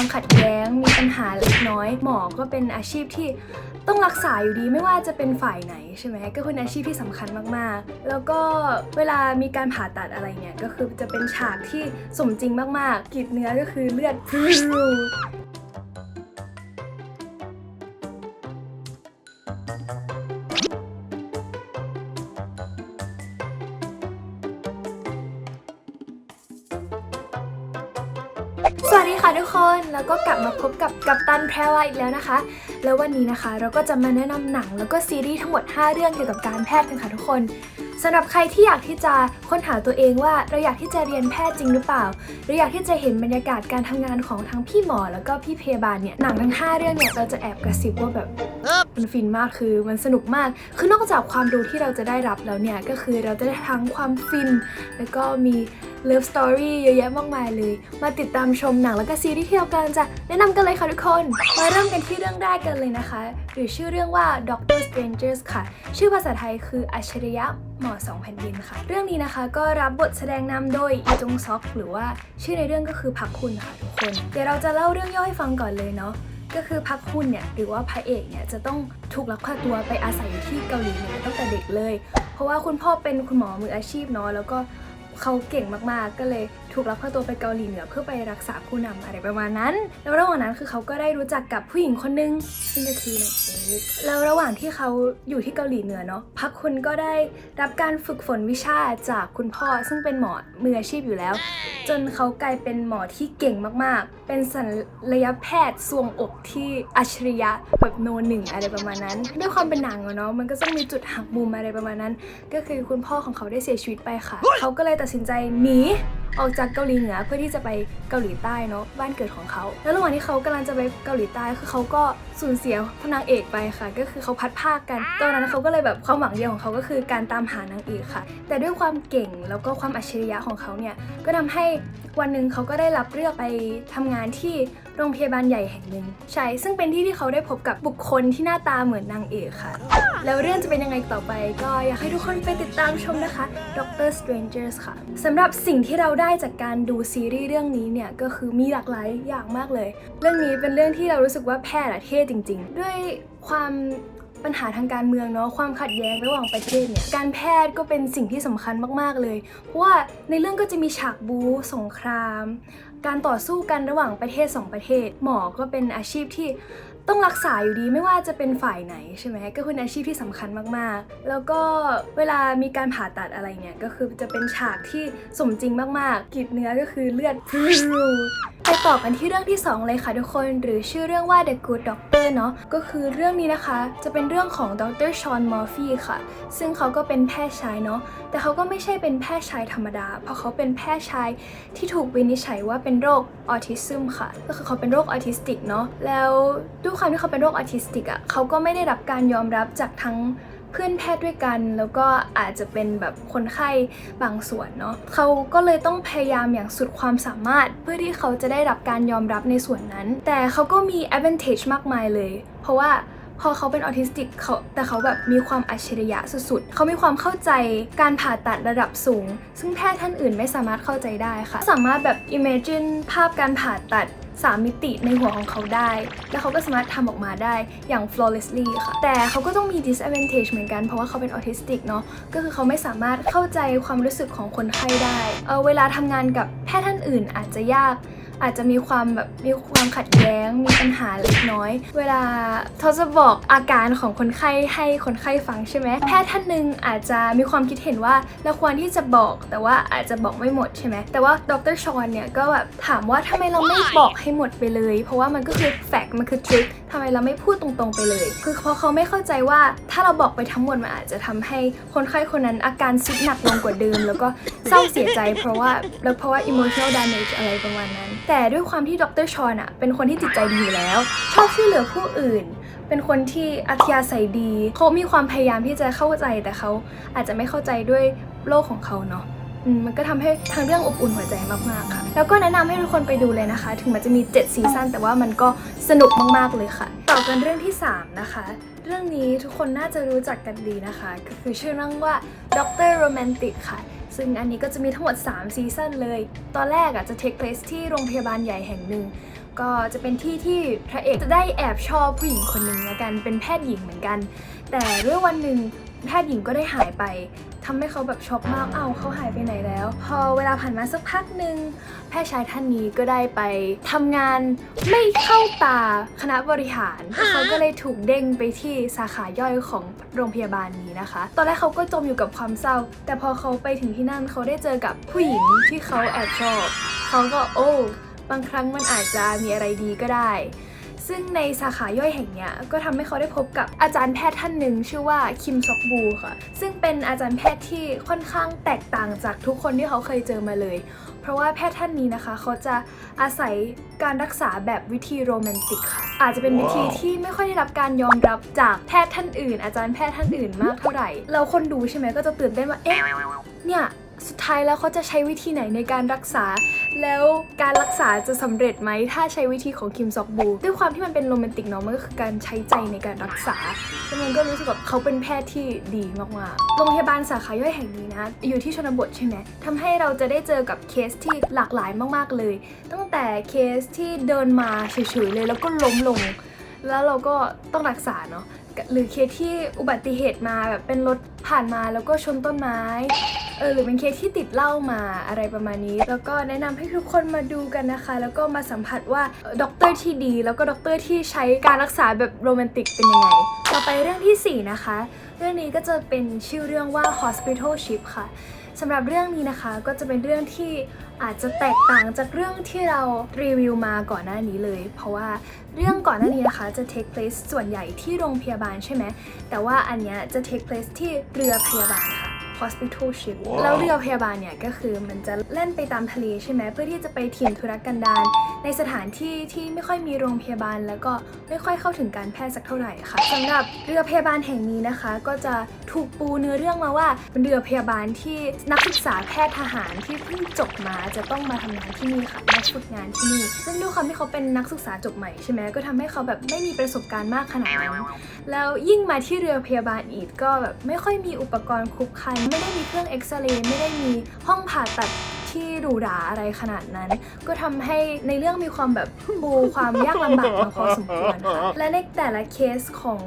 ความขัดแย้งมีปัญหาเล็กน้อย หมอก็เป็นอาชีพที่ต้องรักษาอยู่ดีไม่ว่าจะเป็นฝ่ายไหนใช่ไหมก็เป็นอาชีพที่สำคัญมากๆ แล้วก็เวลามีการผ่าตัดอะไรเนี่ยก็คือจะเป็นฉากที่สมจริงมากๆกรีดเนื้อก็คือเลือดพรู สวัสดีค่ะทุกคนแล้วก็กลับมาพบกับกัปตันแพรวาอีกแล้วนะคะ แล้ววันนี้นะคะเราก็จะมาแนะนำหนังแล้วก็ซีรีส์ทั้งหมด 5 เรื่องเกี่ยวกับการแพทย์กันค่ะทุกคนสำหรับใครที่อยากที่จะค้นหาตัวเองว่าเราอยากที่จะเรียนแพทย์จริงหรือเปล่าหรืออยากที่จะเห็นบรรยากาศการทำงานของทั้งพี่หมอ แล้วก็พี่พยาบาลเนี่ยหนังทั้ง 5 เรื่องเนี่ยเราจะแอบกระซิบว่าแบบมันฟินมากคือมันสนุกมาก คือนอกจากความรู้ที่เราจะได้รับแล้วเนี่ยก็คือเราจะได้ทั้งความฟิน แล้วก็มี เลิฟสตอรี่เยอะแยะมากมายเลย มาติดตามชมหนังแล้วก็ซีรีส์ที่เรากำลังจะแนะนำกันเลยค่ะทุกคน มาเริ่มกันที่เรื่องแรกกันเลยนะคะ หรือชื่อเรื่องว่า Doctor Strangers ค่ะ ชื่อภาษาไทยคืออัจฉริยะหมอสองแผ่นดินค่ะ เรื่องนี้นะคะก็รับบทแสดงนำโดยอีจงซอก หรือว่าชื่อในเรื่องก็คือพักคุณค่ะทุกคน เดี๋ยวเราจะเล่าเรื่องย่อให้ฟังก่อนเลยเนาะก็คือพักคุณเนี่ยหรือว่าพระเอกเนี่ยจะต้องถูกลักพาตัวไปอาศัยอยู่ที่เกาหลีเหนือตั้งแต่เด็กเลย เพราะว่าคุณพ่อเป็นคุณหมอมืออาชีพเนาะแล้วก็ เขาเก่งมากๆ ก็เลยถูกลักพาตัวไปเกาหลีเหนือเพื่อไปรักษาผู้นำอะไรประมาณนั้น แล้วระหว่างนั้นคือเขาก็ได้รู้จักกับผู้หญิงคนนึงซึ่งก็คือนางเอกแล้วระหว่างที่เขาอยู่ที่เกาหลีเหนือเนาะพักคุณก็ได้รับการฝึกฝนวิชาจากคุณพ่อ ซึ่งเป็นหมอมืออาชีพอยู่แล้ว จนเขากลายเป็นหมอที่เก่งมากๆ เป็นศัลยแพทย์ทรวงอกที่อัจฉริยะแบบโนหนึ่งอะไรประมาณนั้นด้วยความเป็นหนังเนาะมันก็ต้องมีจุดหักมุมอะไรประมาณนั้น ก็คือคุณพ่อของเขาได้เสียชีวิตไปค่ะ เขาก็เลยตัดสินใจหนีออกจากเกาหลีเหนือเพื่อที่จะไปเกาหลีใต้เนาะบ้านเกิดของเขา แล้วระหว่างที่เขากำลังจะไปเกาหลีใต้คือเขาก็สูญเสียพนางเอกไปค่ะ ก็คือเขาพัดภาคกัน ตอนนั้นเขาก็เลยแบบความหวังเดียวของเขาก็คือการตามหานางเอกค่ะ แต่ด้วยความเก่งแล้วก็ความอัจฉริยะของเขาเนี่ยก็ทำให้ วันหนึ่งเขาก็ได้รับเลือกไปทำงานที่โรงพยาบาลใหญ่แห่งหนึ่งใช่ซึ่งเป็นที่ที่เขาได้พบกับบุคคลที่หน้าตาเหมือนนางเอกค่ะ แล้วเรื่องจะเป็นยังไงต่อไป ก็อยากให้ทุกคนไปติดตามชมนะคะ Doctor Strangers ค่ะสำหรับสิ่งที่เราได้จากการดูซีรีส์เรื่องนี้เนี่ยก็คือมีหลากหลายอย่างมากเลย เรื่องนี้เป็นเรื่องที่เรารู้สึกว่าแพทย์อะเท่จริง ๆ ด้วยความ ปัญหาทางการเมืองเนาะความขัดแย้งระหว่างประเทศเนี่ยการแพทย์ก็เป็นสิ่งที่สำคัญมากๆเลย เพราะว่าในเรื่องก็จะมีฉากบู๊สงคราม การต่อสู้กันระหว่างประเทศสองประเทศ หมอก็เป็นอาชีพที่ต้องรักษาอยู่ดีไม่ว่าจะเป็นฝ่ายไหนใช่ไหมก็เป็นอาชีพที่สำคัญมากๆ แล้วก็เวลามีการผ่าตัดอะไรเนี่ยก็คือจะเป็นฉากที่สมจริงมากๆกรีดเนื้อก็คือเลือดพรูไปต่อกันที่เรื่องที่ 2 เลยค่ะทุกคน หรือชื่อเรื่องว่า The Good Doctor เนาะก็คือเรื่องนี้นะคะจะเป็นเรื่องของดรชอนมอร์ฟีค่ะ ซึ่งเขาก็เป็นแพทย์ชายเนาะแต่เขาก็ไม่ใช่เป็นแพทย์ชายธรรมดา เพราะเขาเป็นแพทย์ชายที่ถูกวินิจฉัยว่าเป็นโรคออทิซึมค่ะ ก็คือเขาเป็นโรคออทิสติกเนาะแล้วด้วยความที่เขาเป็นโรคออทิสติกอะ่ะเขาก็ไม่ได้รับการยอมรับจากทั้ง เพื่อนแพทย์ด้วยกัน แล้วก็อาจจะเป็นแบบคนไข้บางส่วนเนาะเขาก็เลยต้องพยายามอย่างสุดความสามารถ เพื่อที่เขาจะได้รับการยอมรับในส่วนนั้น แต่เขาก็มี advantage มากมายเลย เพราะว่าพอเขาเป็นออทิสติกเขาแต่เขาแบบมีความอัจฉริยะสุดๆ เขามีความเข้าใจการผ่าตัดระดับสูง ซึ่งแพทย์ท่านอื่นไม่สามารถเข้าใจได้ค่ะ สามารถแบบ imagine ภาพการผ่าตัด สามมิติในหัวของเขาได้ แล้วเขาก็สามารถทำออกมาได้อย่าง flawlessly ค่ะ แต่เขาก็ต้องมี disadvantage เหมือนกัน เพราะว่าเขาเป็นออทิสติกเนาะ ก็คือเขาไม่สามารถเข้าใจความรู้สึกของคนไข้ได้ เเวลาทำงานกับแพทย์ท่านอื่นอาจจะยาก อาจจะมีความแบบมีความขัดแย้งมีปัญหาเล็กน้อย เวลาเขาจะบอกอาการของคนไข้ให้คนไข้ฟังใช่ไหมแพทย์ท่านหนึ่งอาจจะมีความคิดเห็นว่าเราควรที่จะบอกแต่ว่าอาจจะบอกไม่หมดใช่ไหมแต่ว่าดรชอนเนี่ยก็แบบถามว่าทำไมเราไม่บอกให้หมดไปเลย เพราะว่ามันก็คือแฟกต์มันคือทริคทำไมเราไม่พูดตรงๆไปเลย คือเพราะเขาไม่เข้าใจว่าถ้าเราบอกไปทั้งหมดมันอาจจะทำให้คนไข้คนนั้นอาการซุดหนักลงกว่าเดิม แล้วก็เศร้าเสียใจ เพราะว่าแล้วเพราะว่า emotional damage อะไรประมาณนั้นแต่ด้วยความที่ดรชอนอะเป็นคนที่จิตใจดีอยู่แล้ว ชอบช่วยเหลือผู้อื่น เป็นคนที่อัธยาศัยดี เขามีความพยายามที่จะเข้าใจแต่เขาอาจจะไม่เข้าใจด้วยโลกของเขาเนาะมันก็ทำให้ทางเรื่องอบอุ่นหัวใจมากๆค่ะ แล้วก็แนะนำให้ทุกคนไปดูเลยนะคะ ถึงมันจะมี 7 ซีซั่นแต่ว่ามันก็สนุกมากๆเลยค่ะ ต่อกันเรื่องที่ 3 นะคะ เรื่องนี้ทุกคนน่าจะรู้จักกันดีนะคะ ก็คือชื่อเรื่องว่า Doctor Romantic ค่ะ ซึ่งอันนี้ก็จะมีทั้งหมด 3 ซีซั่นเลย ตอนแรกอะจะ take place ที่โรงพยาบาลใหญ่แห่งหนึ่ง ก็จะเป็นที่ที่พระเอกจะได้แอบชอบผู้หญิงคนหนึ่งแล้วกัน เป็นแพทย์หญิงเหมือนกัน แต่เรื่องวันหนึ่งแพทย์หญิงก็ได้หายไป ทำให้เขาแบบช็อกมากเอ้าเขาหายไปไหนแล้ว พอเวลาผ่านมาสักพักหนึ่งแพทย์ชายท่านนี้ก็ได้ไปทำงานไม่เข้าตาคณะบริหาร เขาก็เลยถูกเด้งไปที่สาขาย่อยของโรงพยาบาลนี้นะคะ ตอนแรกเขาก็จมอยู่กับความเศร้า แต่พอเขาไปถึงที่นั่นเขาได้เจอกับผู้หญิงที่เขาแอบชอบ เขาก็โอ้บางครั้งมันอาจจะมีอะไรดีก็ได้ ซึ่งในสาขาย่อยแห่งนี้ก็ทำให้เขาได้พบกับอาจารย์แพทย์ท่านหนึ่งชื่อว่าคิมซอกบูค่ะ ซึ่งเป็นอาจารย์แพทย์ที่ค่อนข้างแตกต่างจากทุกคนที่เขาเคยเจอมาเลย เพราะว่าแพทย์ท่านนี้นะคะ เขาจะอาศัยการรักษาแบบวิธีโรแมนติกค่ะ อาจจะเป็นวิธีที่ไม่ค่อยได้รับการยอมรับจากแพทย์ท่านอื่น อาจารย์แพทย์ท่านอื่นมากเท่าไหร่ เราคนดูใช่ไหมก็จะตื่นเต้นว่าเอ๊ะเนี่ย สุดท้ายแล้วเขาจะใช้วิธีไหนในการรักษา แล้วการรักษาจะสำเร็จไหมถ้าใช้วิธีของคิมซอกบู ด้วยความที่มันเป็นโรแมนติกเนาะมันก็คือการใช้ใจในการรักษาแล้วมันก็รู้สึกแบบเขาเป็นแพทย์ที่ดีมากๆโรงพยาบาลสาขาย่อยแห่งนี้นะ อยู่ที่ชนบทใช่ไหมทำให้เราจะได้เจอกับเคสที่หลากหลายมากๆเลย ตั้งแต่เคสที่เดินมาเฉยๆเลยแล้วก็ล้มลง แล้วเราก็ต้องรักษาเนาะหรือเคสที่อุบัติเหตุมาแบบเป็นรถผ่านมาแล้วก็ชนต้นไม้ เออหรือเป็นเคสที่ติดเหล้ามาอะไรประมาณนี้ แล้วก็แนะนำให้ทุกคนมาดูกันนะคะ แล้วก็มาสัมผัสว่าด็อกเตอร์ที่ดี แล้วก็ด็อกเตอร์ที่ใช้การรักษาแบบโรแมนติกเป็นยังไง ต่อไปเรื่องที่ 4 นะคะ เรื่องนี้ก็จะเป็นชื่อเรื่องว่า Hospital Ship ค่ะสำหรับเรื่องนี้นะคะก็จะเป็นเรื่องที่อาจจะแตกต่างจากเรื่องที่เรารีวิวมาก่อนหน้านี้เลย เพราะว่าเรื่องก่อนหน้านี้นะคะจะ take place ส่วนใหญ่ที่โรงพยาบาลใช่ไหมแต่ว่าอันเนี้ยจะ take place ที่เรือพยาบาลค่ะ hospital ship ว้าวแล้วเรือพยาบาลเนี่ยก็คือมันจะเล่นไปตามทะเลใช่ไหมเพื่อที่จะไปถิ่นธุรกันดารในสถานที่ที่ไม่ค่อยมีโรงพยาบาล แล้วก็ไม่ค่อยเข้าถึงการแพทย์สักเท่าไหร่ค่ะสำหรับเรือพยาบาลแห่งนี้นะคะ ก็จะถูกปูเนื้อเรื่องมาว่าเป็นเรือพยาบาลที่นักศึกษาแพทย์ทหารที่เพิ่งจบมาจะต้องมาทำงานที่นี่ค่ะมาฝึกงานที่นี่ ซึ่งด้วยความที่เขาเป็นนักศึกษาจบใหม่ใช่ไหมก็ทำให้เขาแบบไม่มีประสบการณ์มากขนาดนั้นแล้วยิ่งมาที่เรือพยาบาลอีกก็แบบไม่ค่อยมีอุปกรณ์ครบครันไม่ได้มีเครื่องเอ็กซเรย์ไม่ได้มีห้องผ่าตัดที่หรูหราอะไรขนาดนั้น ก็ทำให้ในเรื่องมีความแบบปูความยากลำบากมาพอสมควรค่ะและในแต่ละเคสของ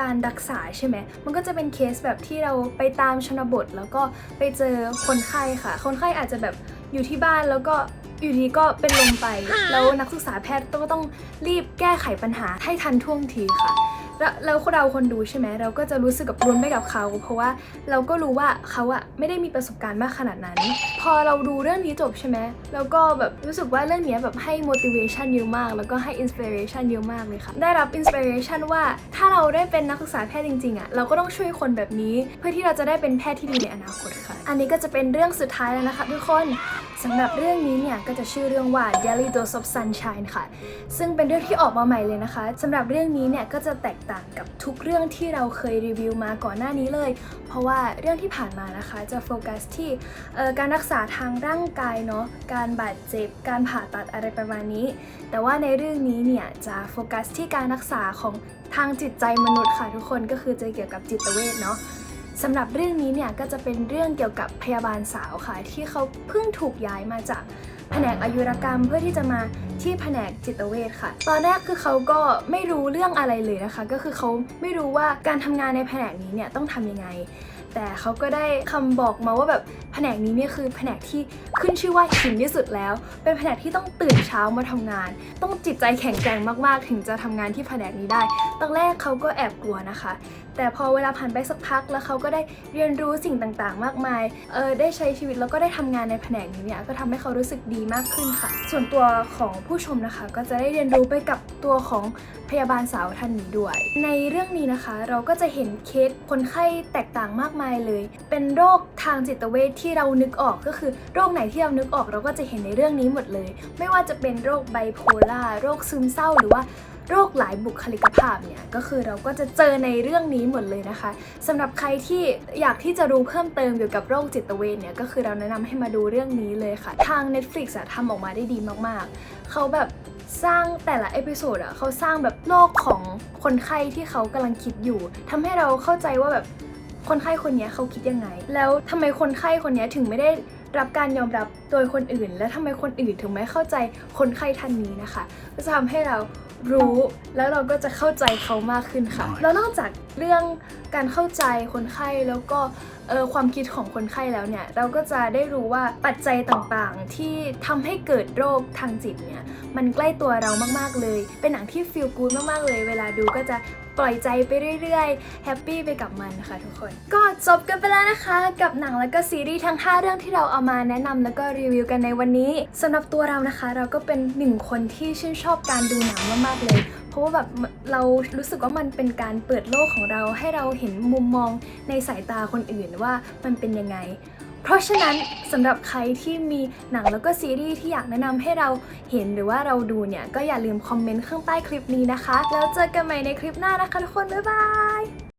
การรักษาใช่ไหมมันก็จะเป็นเคสแบบที่เราไปตามชนบท แล้วก็ไปเจอคนไข้ค่ะ คนไข้อาจจะแบบอยู่ที่บ้านแล้วก็อยู่ดีก็เป็นลมไป แล้วนักศึกษาแพทย์ก็ต้องรีบแก้ไขปัญหาให้ทันท่วงทีค่ะ แล้วเราคนดูใช่ไหมเราก็จะรู้สึกกับรุนไปกับเขา เพราะว่าเราก็รู้ว่าเขาอะไม่ได้มีประสบการณ์มากขนาดนั้น พอเราดูเรื่องนี้จบใช่ไหมแล้วก็แบบรู้สึกว่าเรื่องนี้แบบให้ motivation เยอะมาก แล้วก็ให้ inspiration เยอะมากเลยค่ะ ได้รับ inspiration ว่าถ้าเราได้เป็นนักศึกษาแพทย์จริงๆอะเราก็ต้องช่วยคนแบบนี้ เพื่อที่เราจะได้เป็นแพทย์ที่ดีในอนาคตค่ะ อันนี้ก็จะเป็นเรื่องสุดท้ายแล้วนะคะทุกคน สำหรับเรื่องนี้เนี่ยก็จะชื่อเรื่องว่า Daily Dose of Sunshine ค่ะ ซึ่งเป็นเรื่องที่ออกมาใหม่เลยนะคะสำหรับเรื่องนี้เนี่ยก็จะแตกต่างกับทุกเรื่องที่เราเคยรีวิวมาก่อนหน้านี้เลย เพราะว่าเรื่องที่ผ่านมานะคะจะโฟกัสที่การรักษาทางร่างกายเนาะการบาดเจ็บ การผ่าตัดอะไรประมาณนี้ แต่ว่าในเรื่องนี้เนี่ยจะโฟกัสที่การรักษาของทางจิตใจมนุษย์ค่ะทุกคนก็คือจะเกี่ยวกับจิตเวชเนาะ สำหรับเรื่องนี้เนี่ยก็จะเป็นเรื่องเกี่ยวกับพยาบาลสาวค่ะ ที่เขาเพิ่งถูกย้ายมาจากแผนกอายุรกรรมเพื่อที่จะมาที่แผนกจิตเวชค่ะ ตอนแรกคือเขาก็ไม่รู้เรื่องอะไรเลยนะคะ ก็คือเขาไม่รู้ว่าการทำงานในแผนกนี้เนี่ยต้องทำยังไง แต่เขาก็ได้คำบอกมาว่าแบบแผนกนี้เนี่ยคือแผนกที่ขึ้นชื่อว่าหินที่สุดแล้ว เป็นแผนกที่ต้องตื่นเช้ามาทำงาน ต้องจิตใจแข็งแกร่งมากๆ ถึงจะทำงานที่แผนกนี้ได้ ตอนแรกเขาก็แอบกลัวนะคะ แต่พอเวลาผ่านไปสักพักแล้วเขาก็ได้เรียนรู้สิ่งต่างๆ มากมาย เออได้ใช้ชีวิตแล้วก็ได้ทำงานในแผนกนี้เนี่ยก็ทำให้เขารู้สึกดีมากขึ้นค่ะ ส่วนตัวของผู้ชมนะคะ ก็จะได้เรียนรู้ไปกับตัวของพยาบาลสาวท่านนี้ด้วย ในเรื่องนี้นะคะเราก็จะเห็นเคสคนไข้แตกต่างมากมายเลย เป็นโรคทางจิตเวชที่เรานึกออกก็คือโรคไหนที่เรานึกออกเราก็จะเห็นในเรื่องนี้หมดเลย ไม่ว่าจะเป็นโรคไบโพล่าโรคซึมเศร้าหรือว่า โรคหลายบุคลิกภาพเนี่ยก็คือเราก็จะเจอในเรื่องนี้หมดเลยนะคะสำหรับใครที่อยากที่จะรู้เพิ่มเติมเกี่ยวกับโรคจิตเวชเนี่ยก็คือเราแนะนำให้มาดูเรื่องนี้เลยค่ะ ทาง Netflix อะทำออกมาได้ดีมากๆ เขาแบบสร้างแต่ละเอพิโซดอะเขาสร้างแบบโลกของคนไข้ที่เขากำลังคิดอยู่ทำให้เราเข้าใจว่าแบบคนไข้คนนี้เขาคิดยังไง แล้วทำไมคนไข้คนนี้ถึงไม่ได้รับการยอมรับโดยคนอื่น และทำไมคนอื่นถึงไม่เข้าใจคนไข้ท่านนี้นะคะ ก็จะทำให้เรา รู้แล้วเราก็จะเข้าใจเขามากขึ้นค่ะ แล้วนอกจากเรื่องการเข้าใจคนไข้แล้วก็เออความคิดของคนไข้แล้วเนี่ย เราก็จะได้รู้ว่าปัจจัยต่างๆ ที่ทำให้เกิดโรคทางจิตเนี่ย มันใกล้ตัวเรามากๆเลย เป็นหนังที่ฟีลกู d มากๆเลย เวลาดูก็จะ ปล่อยใจไปเรื่อยๆ แฮปปี้ไปกับมันนะคะทุกคน ก็จบกันไปแล้วนะคะ กับหนังแล้วก็ซีรีส์ทั้ง 5 เรื่องที่เราเอามาแนะนำแล้วก็รีวิวกันในวันนี้สำหรับตัวเรานะคะ เราก็เป็นหนึ่งคนที่ชื่นชอบการดูหนังมากๆเลยเพราะว่าแบบเรารู้สึกว่ามันเป็นการเปิดโลกของเราให้เราเห็นมุมมองในสายตาคนอื่นว่ามันเป็นยังไง เพราะฉะนั้นสำหรับใครที่มีหนังแล้วก็ซีรีส์ที่อยากแนะนำให้เราเห็นหรือว่าเราดูเนี่ย ก็อย่าลืมคอมเมนต์ข้างใต้คลิปนี้นะคะ แล้วเจอกันใหม่ในคลิปหน้านะคะทุกคน บ๊ายบาย